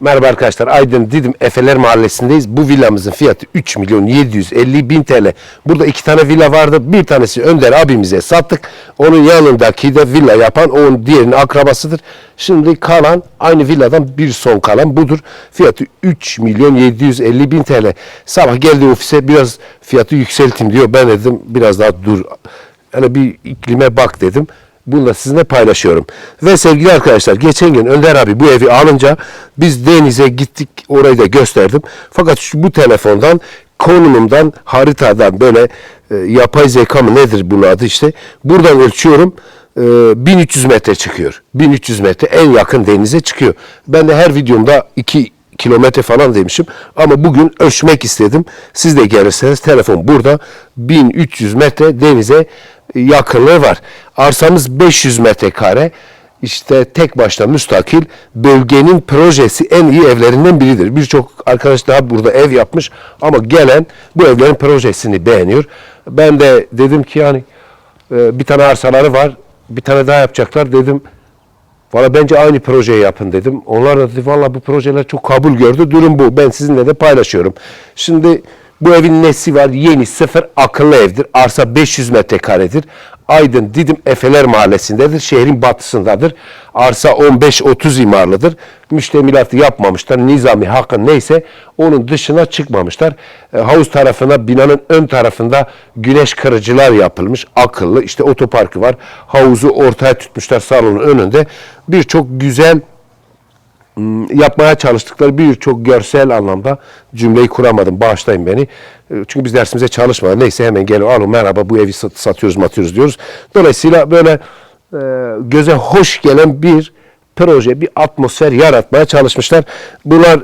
Merhaba arkadaşlar. Aydın Didim Efeler Mahallesi'ndeyiz. Bu villamızın fiyatı 3 milyon 750 bin TL. Burada iki tane villa vardı. Bir tanesi Önder abimize sattık. Onun yanındaki de villa yapan onun diğerinin akrabasıdır. Şimdi kalan aynı villadan bir son kalan budur. Fiyatı 3 milyon 750 bin TL. Sabah geldi ofise biraz fiyatı yükselteyim diyor. Ben dedim biraz daha dur. Hani bir iklime bak dedim. Bunu da sizinle paylaşıyorum. Ve sevgili arkadaşlar geçen gün Önder abi bu evi alınca biz denize gittik orayı da gösterdim. Fakat şu, bu telefondan konumumdan haritadan böyle e, yapay zeka mı nedir bunun adı işte buradan ölçüyorum e, 1300 metre çıkıyor. 1300 metre en yakın denize çıkıyor. Ben de her videomda 2 kilometre falan demişim. Ama bugün ölçmek istedim. Siz de gelirseniz telefon burada 1300 metre denize yakınlığı var. Arsamız 500 metrekare. İşte tek başına müstakil bölgenin projesi en iyi evlerinden biridir. Birçok arkadaş daha burada ev yapmış ama gelen bu evlerin projesini beğeniyor. Ben de dedim ki yani e, bir tane arsaları var bir tane daha yapacaklar dedim. Valla bence aynı projeyi yapın dedim. Onlar da dedi valla bu projeler çok kabul gördü. Durum bu. Ben sizinle de paylaşıyorum. Şimdi bu evin nesi var? Yeni sıfır akıllı evdir. Arsa 500 metrekaredir. Aydın Didim Efeler Mahallesi'ndedir. Şehrin batısındadır. Arsa 15-30 imarlıdır. Müştemilatı yapmamışlar. Nizami hakkı neyse onun dışına çıkmamışlar. E, havuz tarafına binanın ön tarafında güneş kırıcılar yapılmış. Akıllı. İşte otoparkı var. Havuzu ortaya tutmuşlar salonun önünde. Birçok güzel yapmaya çalıştıkları birçok görsel anlamda cümleyi kuramadım. Bağışlayın beni. E, Çünkü biz dersimize çalışmadık. Neyse hemen gelin alın merhaba bu evi sat- satıyoruz matıyoruz diyoruz. Dolayısıyla böyle e, göze hoş gelen bir proje, bir atmosfer yaratmaya çalışmışlar. Bunlar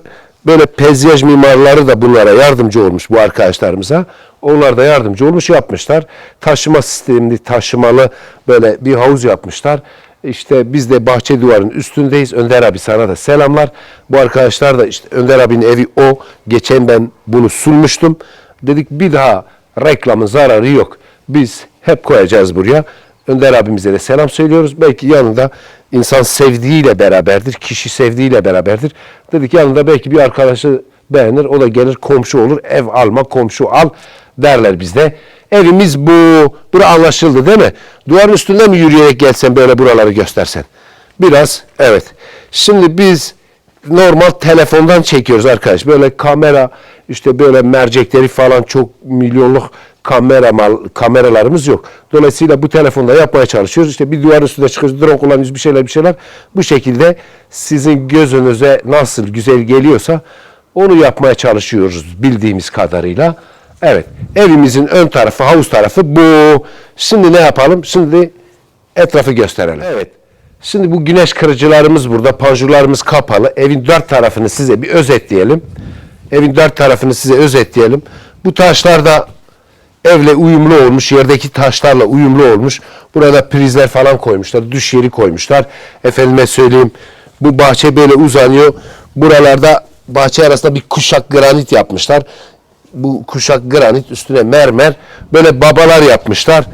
böyle peyzaj mimarları da bunlara yardımcı olmuş bu arkadaşlarımıza. Onlar da yardımcı olmuş yapmışlar. Taşıma sistemli, taşımalı böyle bir havuz yapmışlar. İşte biz de bahçe duvarının üstündeyiz. Önder abi sana da selamlar. Bu arkadaşlar da işte Önder abinin evi o. Geçen ben bunu sunmuştum. Dedik bir daha reklamın zararı yok. Biz hep koyacağız buraya. Önder abimize de selam söylüyoruz. Belki yanında insan sevdiğiyle beraberdir. Kişi sevdiğiyle beraberdir. Dedik yanında belki bir arkadaşı beğenir. O da gelir komşu olur. Ev alma komşu al derler bizde. Evimiz bu. Bura anlaşıldı değil mi? Duvarın üstünde mi yürüyerek gelsen böyle buraları göstersen? Biraz evet. Şimdi biz normal telefondan çekiyoruz arkadaş. Böyle kamera işte böyle mercekleri falan çok milyonluk kamera mal, kameralarımız yok. Dolayısıyla bu telefonda yapmaya çalışıyoruz. İşte bir duvar üstünde çıkıyoruz, drone kullanıyoruz bir şeyler bir şeyler. Bu şekilde sizin gözünüze nasıl güzel geliyorsa onu yapmaya çalışıyoruz bildiğimiz kadarıyla. Evet. Evimizin ön tarafı, havuz tarafı bu. Şimdi ne yapalım? Şimdi etrafı gösterelim. Evet. Şimdi bu güneş kırıcılarımız burada, panjurlarımız kapalı. Evin dört tarafını size bir özetleyelim. Evin dört tarafını size özetleyelim. Bu taşlar da evle uyumlu olmuş, yerdeki taşlarla uyumlu olmuş. Burada prizler falan koymuşlar, düş yeri koymuşlar. Efendime söyleyeyim, bu bahçe böyle uzanıyor. Buralarda bahçe arasında bir kuşak granit yapmışlar. Bu kuşak granit üstüne mermer böyle babalar yapmışlar.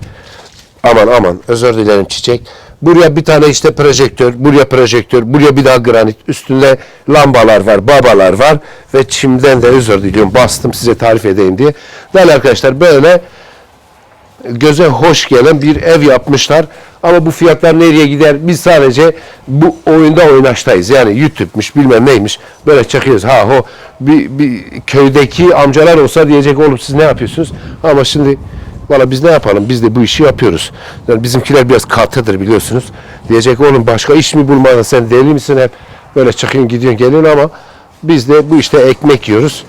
Aman aman özür dilerim çiçek. Buraya bir tane işte projektör, buraya projektör, buraya bir daha granit. Üstünde lambalar var, babalar var ve çimden de özür diliyorum bastım size tarif edeyim diye. Değerli arkadaşlar böyle göze hoş gelen bir ev yapmışlar. Ama bu fiyatlar nereye gider? Biz sadece bu oyunda oynaştayız. Yani YouTube'muş bilmem neymiş. Böyle çekiyoruz. Ha ho bir, bir köydeki amcalar olsa diyecek oğlum siz ne yapıyorsunuz? Ama şimdi valla biz ne yapalım? Biz de bu işi yapıyoruz. Yani bizimkiler biraz katıdır biliyorsunuz. Diyecek oğlum başka iş mi bulmadın sen deli misin hep? Böyle çıkıyorsun gidiyorsun geliyorsun ama biz de bu işte ekmek yiyoruz.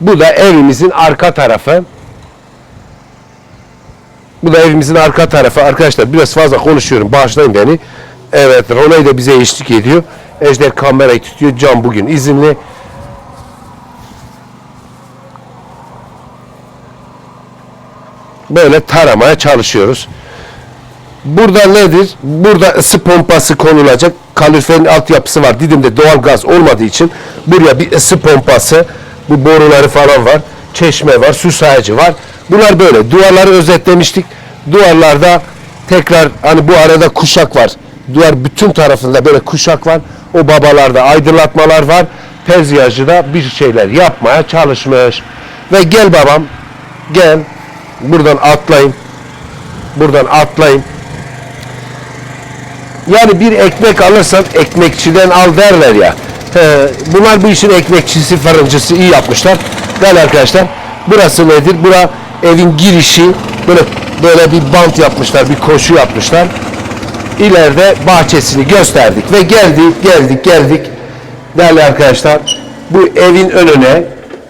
Bu da evimizin arka tarafı. Bu da evimizin arka tarafı. Arkadaşlar biraz fazla konuşuyorum. Bağışlayın beni. Evet Ronay da bize eşlik ediyor. Ejder kamerayı tutuyor. Can bugün izinli. Böyle taramaya çalışıyoruz. Burada nedir? Burada ısı pompası konulacak. Kaloriferin altyapısı var. Didim'de doğal gaz olmadığı için buraya bir ısı pompası, bu boruları falan var. Çeşme var, su sayacı var. Bunlar böyle. Duvarları özetlemiştik. Duvarlarda tekrar hani bu arada kuşak var. Duvar bütün tarafında böyle kuşak var. O babalarda aydınlatmalar var. Tezgahçı da bir şeyler yapmaya çalışmış. Ve gel babam gel buradan atlayın. Buradan atlayın. Yani bir ekmek alırsan ekmekçiden al derler ya. Bunlar bu işin ekmekçisi, fırıncısı iyi yapmışlar. Gel arkadaşlar. Burası nedir? Bura evin girişi. Böyle böyle bir bant yapmışlar, bir koşu yapmışlar. İleride bahçesini gösterdik ve geldik, geldik, geldik. Değerli arkadaşlar, bu evin önüne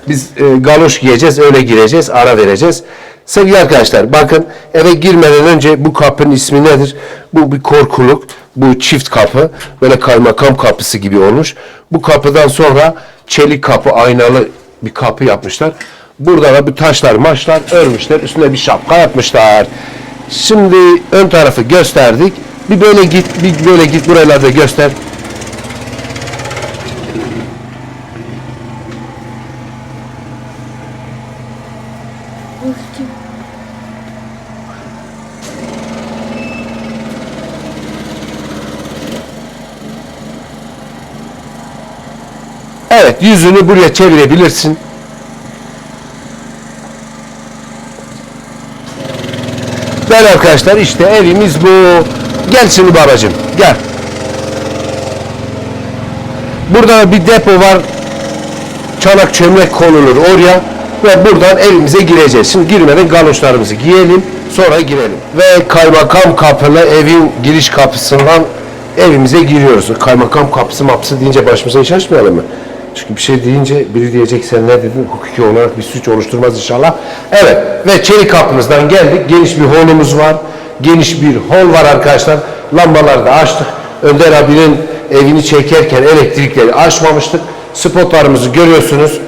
biz e, galoş giyeceğiz, öyle gireceğiz, ara vereceğiz. Sevgili arkadaşlar, bakın eve girmeden önce bu kapının ismi nedir? Bu bir korkuluk, bu çift kapı, böyle kaymakam kapısı gibi olmuş. Bu kapıdan sonra çelik kapı, aynalı bir kapı yapmışlar. Burada da bir taşlar, maçlar örmüşler, üstüne bir şapka yapmışlar. Şimdi ön tarafı gösterdik. Bir böyle git, bir böyle git, buralarda göster. Evet, yüzünü buraya çevirebilirsin. Gel arkadaşlar işte evimiz bu. Gel şimdi babacığım gel. Burada bir depo var. Çanak çömlek konulur oraya ve buradan evimize gireceğiz. Şimdi girmeden galoşlarımızı giyelim sonra girelim. Ve kaymakam kapılı evin giriş kapısından evimize giriyoruz. Kaymakam kapısı mapsı deyince başımıza iş açmayalım mı? Çünkü bir şey deyince biri diyecek sen ne dedin hukuki olarak bir suç oluşturmaz inşallah. Evet ve çelik kapımızdan geldik. Geniş bir holumuz var. Geniş bir hol var arkadaşlar. Lambaları da açtık. Önder abinin evini çekerken elektrikleri açmamıştık. Spotlarımızı görüyorsunuz.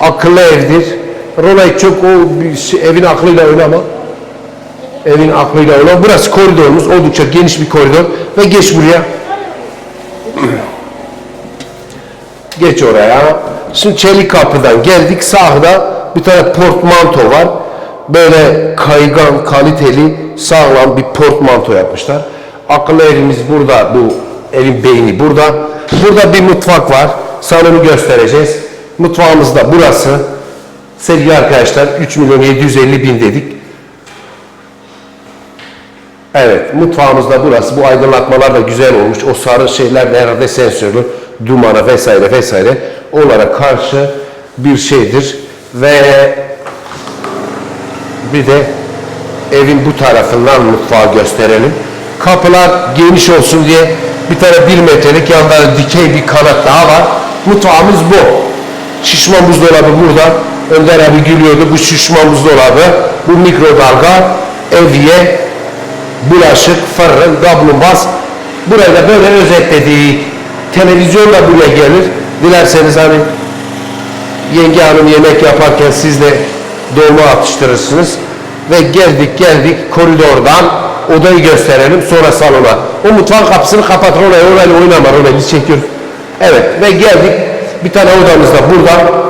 Akıllı evdir. Ronay çok o şey- evin aklıyla oynama. Evin aklıyla oynama. Burası koridorumuz. Oldukça geniş bir koridor. Ve geç buraya. Geç oraya. Şimdi çelik kapıdan geldik. Sağda bir tane portmanto var. Böyle kaygan, kaliteli, sağlam bir portmanto yapmışlar. Akıllı evimiz burada. Bu evin beyni burada. Burada bir mutfak var. Salonu göstereceğiz. Mutfağımız da burası. Sevgili arkadaşlar 3 milyon 750 bin dedik. Evet, mutfağımız da burası. Bu aydınlatmalar da güzel olmuş. O sarı şeyler de herhalde sensörlü, dumana vesaire vesaire onlara karşı bir şeydir. Ve bir de evin bu tarafından mutfağı gösterelim. Kapılar geniş olsun diye bir tane bir metrelik yanında dikey bir kanat daha var. Mutfağımız bu. Şişman buzdolabı burada. Önder abi gülüyordu. Bu şişman buzdolabı, bu mikrodalga, evye, bulaşık, fırın, kablumaz. Burayı da böyle özetledik. Televizyon da buraya gelir. Dilerseniz hani yenge hanım yemek yaparken siz de dolma atıştırırsınız. Ve geldik geldik koridordan odayı gösterelim sonra salona. O mutfak kapısını kapat orayı orayla oynama orayı biz çekiyoruz. Evet ve geldik bir tane odamız da burada.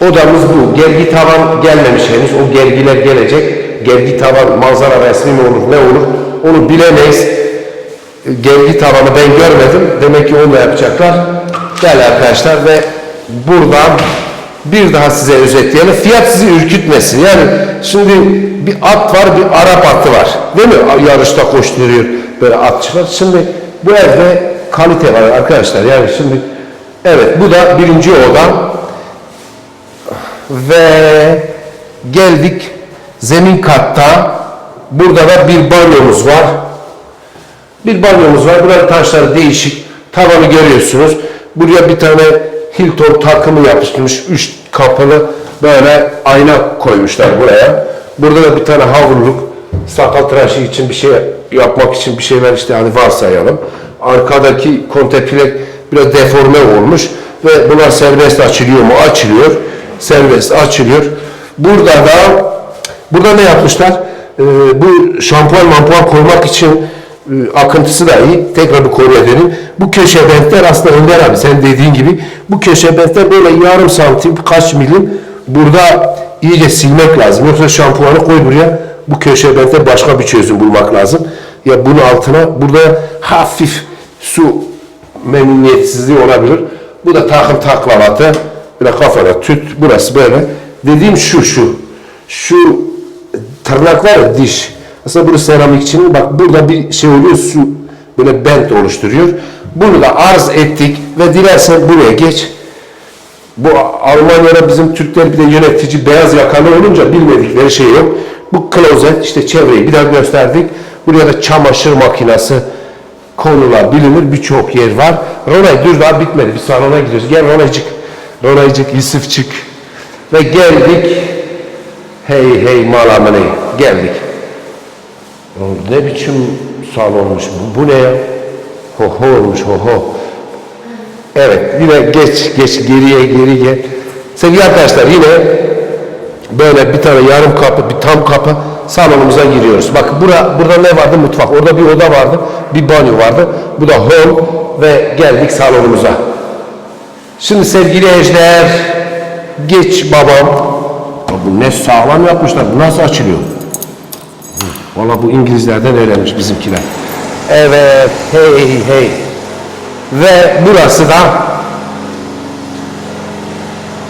Odamız bu. Gergi tavan gelmemiş henüz. O gergiler gelecek. Gergi tavan manzara resmi mi olur ne olur onu bilemeyiz. Gergi tavanı ben görmedim. Demek ki onu yapacaklar. Gel arkadaşlar ve buradan bir daha size özetleyelim. Fiyat sizi ürkütmesin. Yani şimdi bir at var, bir Arap atı var. Değil mi? Yarışta koşturuyor böyle atçılar. Şimdi bu evde kalite var arkadaşlar. Yani şimdi evet bu da birinci oda ve geldik zemin katta. Burada da bir banyomuz var. Bir banyomuz var. Buranın taşları değişik. Tavanı görüyorsunuz. Buraya bir tane Hilton takımı yapıştırmış. Üç kapılı böyle ayna koymuşlar buraya. Burada da bir tane havluluk. Sakal tıraşı için bir şey yapmak için bir şeyler işte hani varsayalım. Arkadaki konteplek biraz deforme olmuş ve bunlar serbest açılıyor mu? Açılıyor. Serbest açılıyor. Burada da burada ne yapmışlar? Ee, bu şampuan mampuan koymak için akıntısı da iyi. Tekrar bir koru edelim. Bu köşe bentler aslında Önder abi sen dediğin gibi bu köşe bentler böyle yarım santim kaç milim burada iyice silmek lazım. Yoksa şampuanı koy buraya bu köşe bente başka bir çözüm bulmak lazım. Ya bunun altına burada hafif su memnuniyetsizliği olabilir. Bu da takım taklavatı. Böyle kafana tüt. Burası böyle. Dediğim şu şu. Şu tırnak var ya diş. Aslında burası seramik için. Bak burada bir şey oluyor. Su böyle bent oluşturuyor. Bunu da arz ettik ve dilersen buraya geç. Bu Almanya'da bizim Türkler bir de yönetici beyaz yakalı olunca bilmedikleri şey yok. Bu klozet işte çevreyi bir daha gösterdik. Buraya da çamaşır makinesi konular bilinir birçok yer var. Ronay dur daha bitmedi. Bir salona gidiyoruz. Gel Ronaycık. Ronaycık Yusufçık. Ve geldik. Hey hey malamını geldik. Ne biçim salonmuş bu? Bu ne ya? Ho ho olmuş ho ho. Evet yine geç geç geriye geri gel. Sevgili arkadaşlar yine böyle bir tane yarım kapı bir tam kapı salonumuza giriyoruz. Bak bura, burada ne vardı? Mutfak. Orada bir oda vardı. Bir banyo vardı. Bu da hall ve geldik salonumuza. Şimdi sevgili Ejder geç babam. Bu ne sağlam yapmışlar. Bu nasıl açılıyor? Valla bu İngilizlerden öğrenmiş bizimkiler. Evet, hey hey. Ve burası da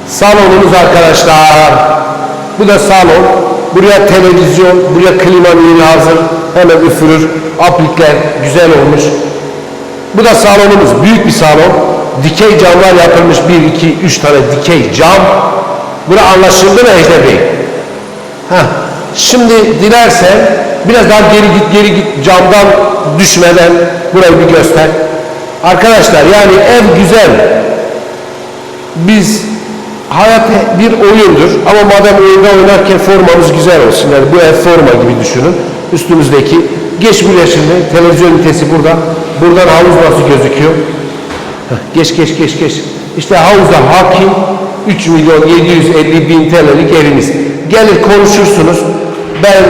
salonumuz arkadaşlar. Bu da salon. Buraya televizyon, buraya klimanın yeri hazır. Hemen üfürür. Aplikler güzel olmuş. Bu da salonumuz. Büyük bir salon. Dikey camlar yapılmış. 1, 2, 3 tane dikey cam. Bura anlaşıldı mı Ejder Bey? Heh. Şimdi dilersen biraz daha geri git geri git camdan düşmeden burayı bir göster. Arkadaşlar yani ev güzel. Biz hayat bir oyundur ama madem oyunda oynarken formamız güzel olsun. Yani bu ev forma gibi düşünün. Üstümüzdeki geç buraya şimdi televizyon ünitesi burada. Buradan havuz nasıl gözüküyor? Geç geç geç geç. İşte havuzda hakim 3 milyon 750 bin TL'lik eviniz. Gelir konuşursunuz. Ben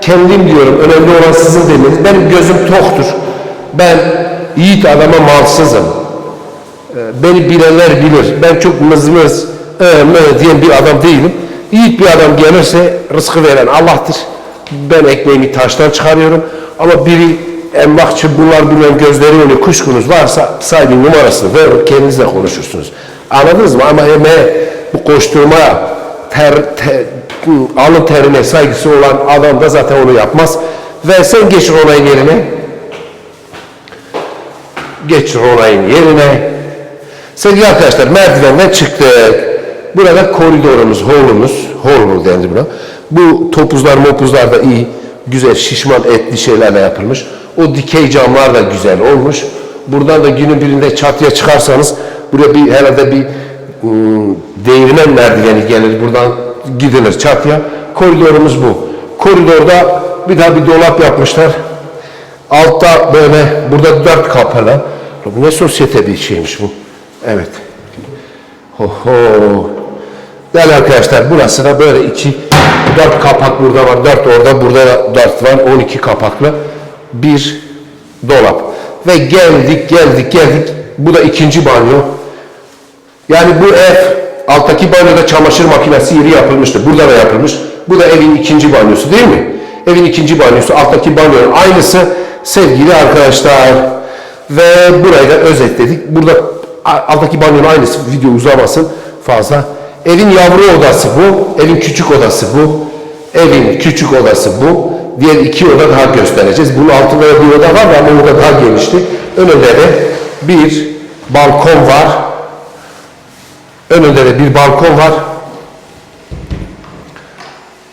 kendim diyorum önemli olan sizin demeniz. Benim gözüm toktur. Ben yiğit adama malsızım. Ee, Beni bilenler bilir. Ben çok mızmız ee, mı diyen bir adam değilim. Yiğit bir adam gelirse rızkı veren Allah'tır. Ben ekmeğimi taştan çıkarıyorum. Ama biri emlakçı bunlar bilmem gözleri önü kuşkunuz varsa sahibin numarasını verir kendinizle konuşursunuz. Anladınız mı? Ama emeğe bu koşturmaya ter, ter, alın terine saygısı olan adam da zaten onu yapmaz. Ve sen geç Ronay'ın yerine. Geç Ronay'ın yerine. Sevgili arkadaşlar merdivenden çıktık. Burada koridorumuz, holumuz, hol mu dendi buna. Bu topuzlar mopuzlar da iyi. Güzel şişman etli şeylerle yapılmış. O dikey camlar da güzel olmuş. Buradan da günün birinde çatıya çıkarsanız buraya bir herhalde bir ım, değirmen merdiveni gelir. Buradan gidilir çatıya. Koridorumuz bu. Koridorda bir daha bir dolap yapmışlar. Altta böyle burada dört kapılı. Bu ne sosyete bir şeymiş bu. Evet. Ho ho. Değerli arkadaşlar burası da böyle iki, dört kapak burada var, dört orada, burada da dört var, 12 kapaklı bir dolap. Ve geldik, geldik, geldik. Bu da ikinci banyo. Yani bu ev, alttaki banyoda çamaşır makinesi yeri yapılmıştı. Burada da yapılmış. Bu da evin ikinci banyosu değil mi? Evin ikinci banyosu, alttaki banyonun aynısı sevgili arkadaşlar. Ve burayı da özetledik. Burada alttaki banyonun aynısı, video uzamasın fazla. Evin yavru odası bu, evin küçük odası bu, evin küçük odası bu. Diğer iki oda daha göstereceğiz. Bunun altında da bir oda var ama o da daha genişti. Önünde de bir balkon var. Önünde de bir balkon var.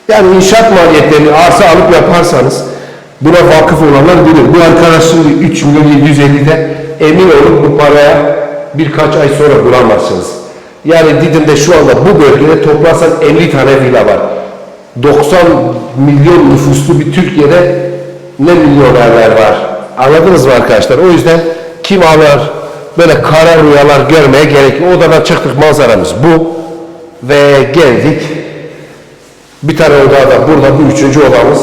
Yani inşaat maliyetlerini arsa alıp yaparsanız buna vakıf olanlar bilir. Bu arkadaş şimdi 3 milyon 750'de emin olun bu paraya birkaç ay sonra bulamazsınız. Yani Didim'de şu anda bu bölgede toplasan 50 tane villa var. 90 milyon nüfuslu bir Türkiye'de ne milyonerler var. Anladınız mı arkadaşlar? O yüzden kim alır böyle kara rüyalar görmeye gerek yok. Odadan çıktık manzaramız bu. Ve geldik. Bir tane oda da burada bu üçüncü odamız.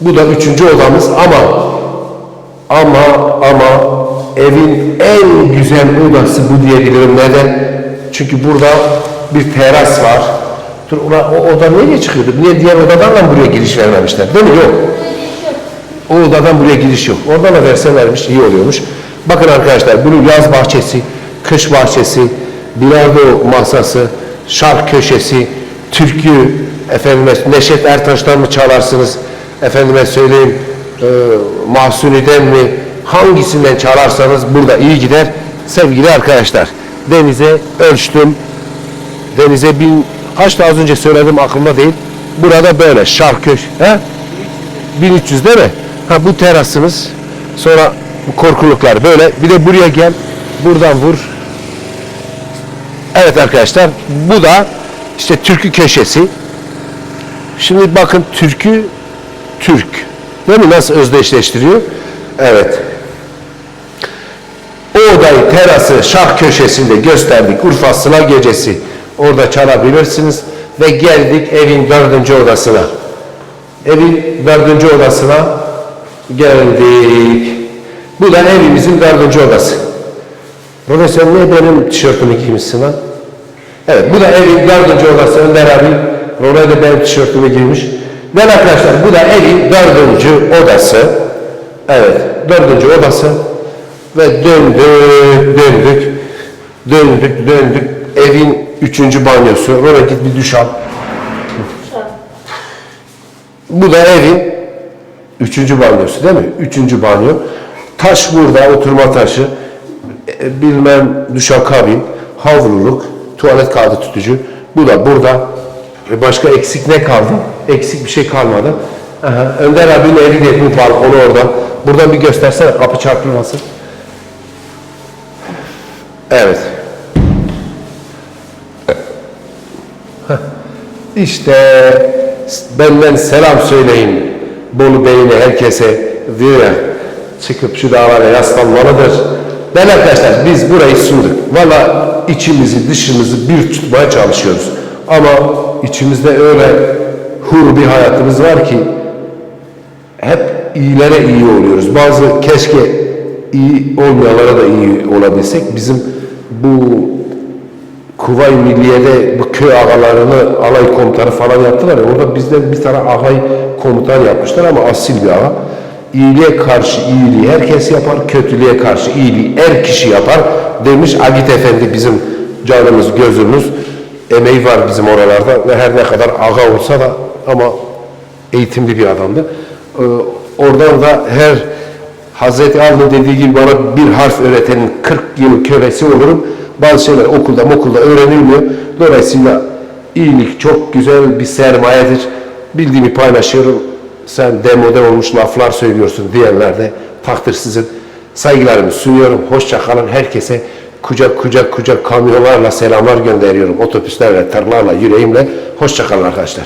Bu da üçüncü odamız ama ama ama evin en güzel odası bu diyebilirim. Neden? Çünkü burada bir teras var. Dur ulan o oda nereye çıkıyordu? Niye diğer odadan da buraya giriş vermemişler? Değil mi? Yok. O odadan buraya giriş yok. Oradan da verselermiş iyi oluyormuş. Bakın arkadaşlar bunun yaz bahçesi, kış bahçesi, bilardo masası, şark köşesi, türkü, efendime Neşet Ertaş'tan mı çalarsınız? Efendime söyleyeyim e, Mahsuni'den mi? Hangisinden çalarsanız burada iyi gider. Sevgili arkadaşlar denize ölçtüm. Denize bin kaç az önce söyledim aklımda değil. Burada böyle şark köş. He? 1300 değil mi? Ha bu terasınız. Sonra korkuluklar böyle. Bir de buraya gel. Buradan vur. Evet arkadaşlar bu da işte türkü köşesi. Şimdi bakın türkü Türk. Değil mi? Nasıl özdeşleştiriyor? Evet. O odayı, terası, şah köşesinde gösterdik. Urfa Sıla Gecesi. Orada çalabilirsiniz. Ve geldik evin dördüncü odasına. Evin dördüncü odasına geldik. Bu da evimizin dördüncü odası. Rone sen niye benim tişörtümü giymişsin lan? Evet bu da evin dördüncü odası. Önder abi Rone de benim tişörtümü giymiş. Ve arkadaşlar bu da evin dördüncü odası. Evet dördüncü odası. Ve döndük, döndük, döndük, döndük. Evin üçüncü banyosu. Rone git bir duş al. Bu da evin üçüncü banyosu değil mi? Üçüncü banyo. Taş burada, oturma taşı. E, bilmem duşakabin, havluluk, tuvalet kağıdı tutucu. Bu da burada. E, başka eksik ne kaldı? Eksik bir şey kalmadı. Aha, Önder abinin evi de balkonu orada. Buradan bir göstersene kapı çarpılmasın. Evet. İşte benden selam söyleyin Bolu Bey'ine herkese diyor çıkıp şu dağlara yaslanmalıdır. Ben arkadaşlar biz burayı sunduk. Valla içimizi dışımızı bir tutmaya çalışıyoruz. Ama içimizde öyle hur bir hayatımız var ki hep iyilere iyi oluyoruz. Bazı keşke iyi olmayanlara da iyi olabilsek. Bizim bu Kuvay Milliye'de bu köy ağalarını alay komutanı falan yaptılar ya orada bizden bir tane ağay komutan yapmışlar ama asil bir ağa. İyiliğe karşı iyiliği herkes yapar, kötülüğe karşı iyiliği her kişi yapar demiş Agit Efendi bizim canımız gözümüz. Emeği var bizim oralarda ve her ne kadar ağa olsa da ama eğitimli bir adamdı. Ee, oradan da her Hazreti Ali dediği gibi bana bir harf öğretenin 40 yıl kölesi olurum. Bazı şeyler okulda okulda öğrenilmiyor. Dolayısıyla iyilik çok güzel bir sermayedir. Bildiğimi paylaşıyorum. Sen demode olmuş laflar söylüyorsun diyenler de takdir sizin. Saygılarımı sunuyorum. Hoşça kalın. Herkese kucak kucak kucak kamyonlarla selamlar gönderiyorum. Otobüslerle, tırlarla, yüreğimle. Hoşça kalın arkadaşlar.